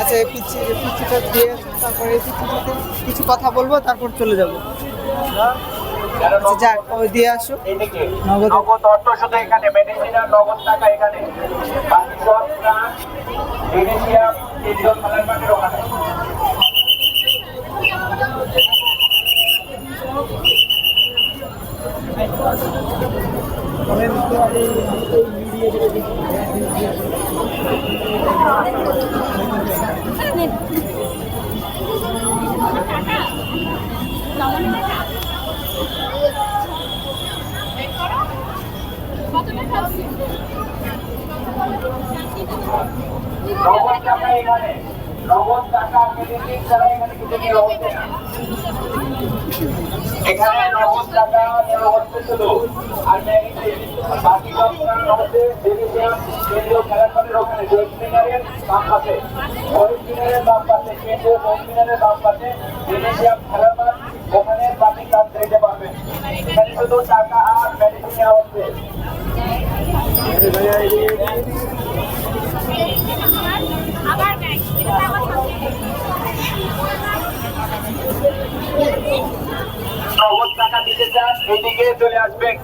আচ্ছা এই পিচ্ছি পিচ্ছিটা দিয়ে তারপরে পিচ্ছিটাতে কিছু কথা বলব তারপর চলে যাব। আচ্ছা যাক ওই দিয়ে আসো। নগদ। নগদ অর্থ শুধু এখানে মেডিসিন নগদ টাকা এখানে। ওখানে। নগদ টাকা এখানে নগদ টাকা মেডিসিন ছাড়া এখানে কিছু নিয়ে টাকা হচ্ছে শুধু আর বাকি সব হচ্ছে কেন্দ্রীয় খেলার ওখানে জৈব মিনারের দাম পাচ্ছে জৈব মিনারের মাঠ ওখানে বাকি কাজ দিতে পারবেন এখানে টাকা আর মেডিসিন হচ্ছে আবার ব্যাগ এটা আমার সামনে নগদ টাকা দিতে চান এদিকে চলে আসবেন।